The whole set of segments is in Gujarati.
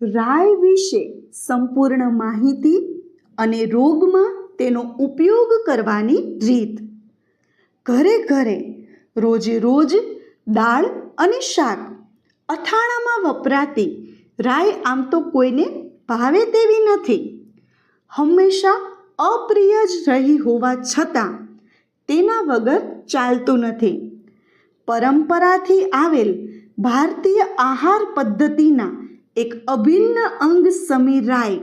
રાય વિશે સંપૂર્ણ માહિતી અને રોગમાં તેનો ઉપયોગ કરવાની રીત. ઘરે ઘરે રોજે રોજ દાળ અને શાક અથાણામાં વપરાતી રાય આમ તો કોઈને ભાવે તેવી નથી. હંમેશા અપ્રિય જ રહી હોવા છતાં તેના વગર ચાલતું નથી. પરંપરાથી આવેલ ભારતીય આહાર પદ્ધતિના એક અભિન્ન અંગ સમી રાય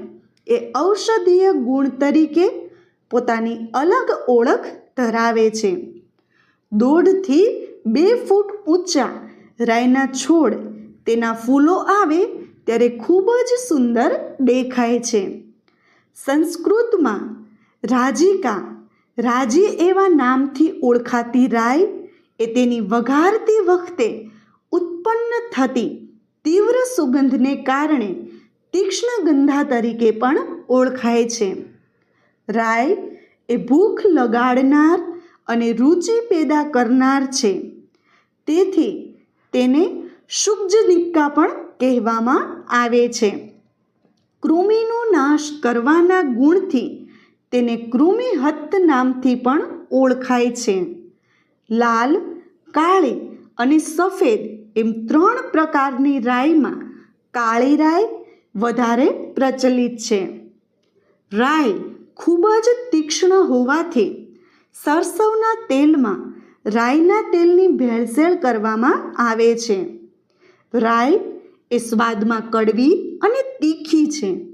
એ ઔષધીય ગુણ તરીકે પોતાની અલગ ઓળખ ધરાવે છે. દોઢથી બે ફૂટ ઊંચા રાયના છોડ તેના ફૂલો આવે ત્યારે ખૂબ જ સુંદર દેખાય છે. સંસ્કૃતમાં રાજીકા, રાજી એવા નામથી ઓળખાતી રાય એ તેની વઘારતી વખતે ઉત્પન્ન થતી તીવ્ર સુગંધને કારણે તીક્ષ્ણ ગંધા તરીકે પણ ઓળખાય છે. રાય એ ભૂખ લગાડનાર અને રુચિ પેદા કરનાર છે. તેથી તેને શુભ્જનિકા પણ કહેવામાં આવે છે. કૃમિનો નાશ કરવાના ગુણથી તેને કૃમિહત્ત નામથી પણ ઓળખાય છે. લાલ, કાળી અને સફેદ એમ ત્રણ પ્રકારની રાઈમાં કાળી રાઈ વધારે પ્રચલિત છે. રાઈ ખૂબ જ તીક્ષ્ણ હોવાથી સરસવના તેલમાં રાઈના તેલની ભેળસેળ કરવામાં આવે છે. રાઈ એ સ્વાદમાં કડવી અને તીખી છે.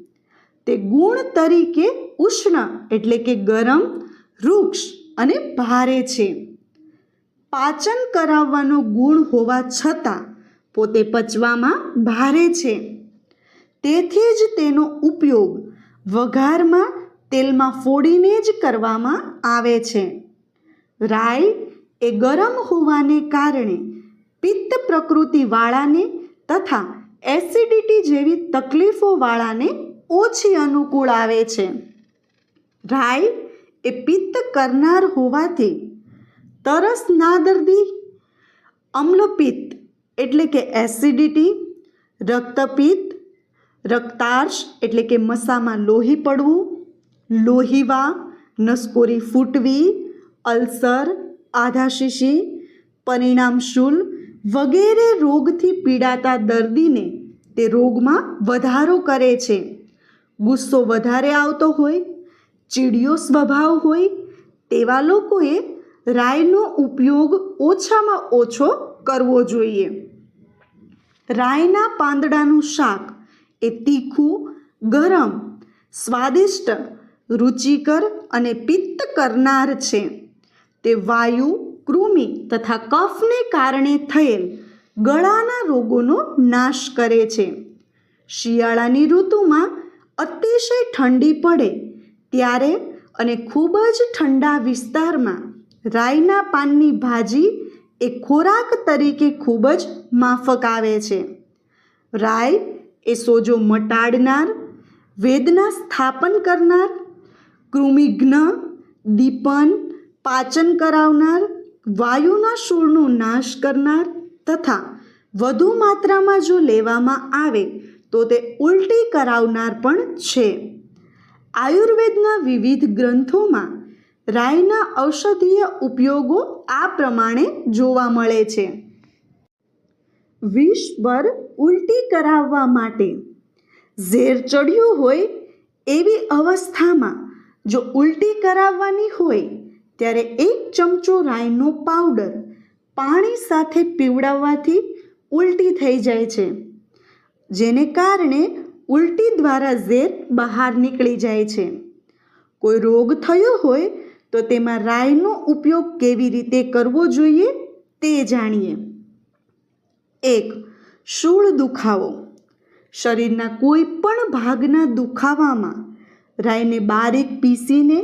તે ગુણ તરીકે ઉષ્ણ એટલે કે ગરમ વૃક્ષ અને ભારે છે. પાચન કરાવવાનો ગુણ હોવા છતાં પોતે પચવામાં ભારે છે. તેથી જ તેનો ઉપયોગ વઘારમાં તેલમાં ફોડીને જ કરવામાં આવે છે. રાઈ એ ગરમ હોવાને કારણે પિત્ત પ્રકૃતિવાળાને તથા એસિડિટી જેવી તકલીફોવાળાને ઓછી અનુકૂળ આવે છે. રાઈ એ પિત્ત કરનાર હોવાથી તરસ ના દર્દી, અમ્લપિત્ત એટલે કે એસિડિટી રક્તપિત્ત રક્તાર્શ એટલે કે મસામાં લોહી પડવું, લોહીવા, નસકોરી ફૂટવી, અલ્સર, આધાશીશી પરિણામશૂલ વગેરે રોગથી પીડાતા દર્દીને તે રોગમાં વધારો કરે છે. ગુસ્સો વધારે આવતો હોય, ચીડિયો સ્વભાવ હોય, તેવા લોકોએ રાઈનો ઉપયોગ ઓછામાં ઓછો કરવો જોઈએ. રાઈના પાંદડાનું શાક એ તીખું, ગરમ, સ્વાદિષ્ટ, રુચિકર અને પિત્ત કરનાર છે. તે વાયુ, કૃમિ તથા કફને કારણે થયેલ ગળાના રોગોનો નાશ કરે છે. શિયાળાની ઋતુમાં અતિશય ઠંડી પડે ત્યારે અને ખૂબ જ ઠંડા વિસ્તારમાં રાઈના પાનની ભાજી એ ખોરાક તરીકે ખૂબ જ માફક આવે છે. રાય એ સોજો મટાડનાર, વેદના સ્થાપન કરનાર કૃમિઘ્ન દીપન, પાચન કરાવનાર, વાયુના શૂળનો નાશ કરનાર તથા વધુ માત્રામાં જો લેવામાં આવે તો તે ઉલટી કરાવનાર પણ છે. આયુર્વેદના વિવિધ ગ્રંથોમાં રાઈના ઔષધીય ઉપયોગો આ પ્રમાણે જોવા મળે છે. વિષભર ઉલટી કરાવવા માટે ઝેર ચડ્યું હોય એવી અવસ્થામાં જો ઉલટી કરાવવાની હોય ત્યારે એક ચમચો રાઈનો પાવડર પાણી સાથે પીવડાવવાથી ઉલટી થઈ જાય છે, જેને કારણે ઉલટી દ્વારા ઝેર બહાર નીકળી જાય છે. કોઈ રોગ થયો હોય તો તેમાં રાઈનો ઉપયોગ કેવી રીતે કરવો જોઈએ તે જાણીએ. એક, શૂળ દુખાવો. શરીરના કોઈ પણ ભાગના દુખાવામાં રાઈને બારીક પીસીને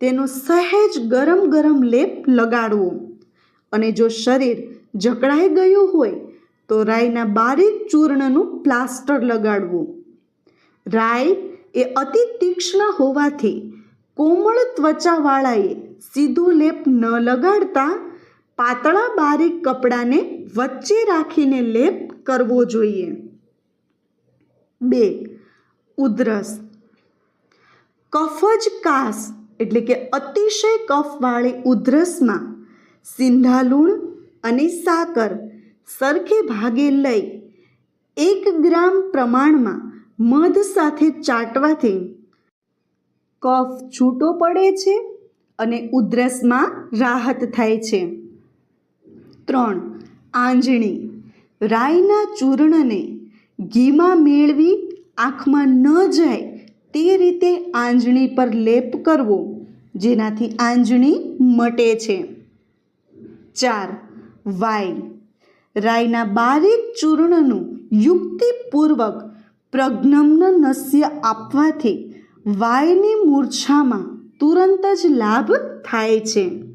તેનો સહેજ ગરમ ગરમ લેપ લગાડવો. અને જો શરીર જકડાઈ ગયું હોય તો રાઈના બારીક ચૂર્ણનું પ્લાસ્ટર લગાડવું. રાઈ એ અતિ તીક્ષ્ણ હોવાથી કોમળ ત્વચાવાળાએ સીધો લેપ ન લગાડતા પાતળા બારીક કપડાને વચ્ચે રાખીને લેપ કરવો જોઈએ. બે, ઉધરસ. કફજ કાસ એટલે કે અતિશય કફવાળી ઉધરસમાં સિંધાલુણ અને સાકર સરખે ભાગે લઈ એક ગ્રામ પ્રમાણમાં મધ સાથે ચાટવાથી કફ છૂટો પડે છે અને ઉધરસમાં રાહત થાય છે. ત્રણ, આંજણી. રાઈના ચૂર્ણને ઘીમાં મેળવી આંખમાં ન જાય તે રીતે આંજણી પર લેપ કરવો, જેનાથી આંજણી મટે છે. ચાર વાય રાઈના બારીક ચૂર્ણનું યુક્તિપૂર્વક પ્રજ્ઞમ્ન નસ્ય આપવાથી વાયની મૂર્છામાં તુરંત જ લાભ થાય છે.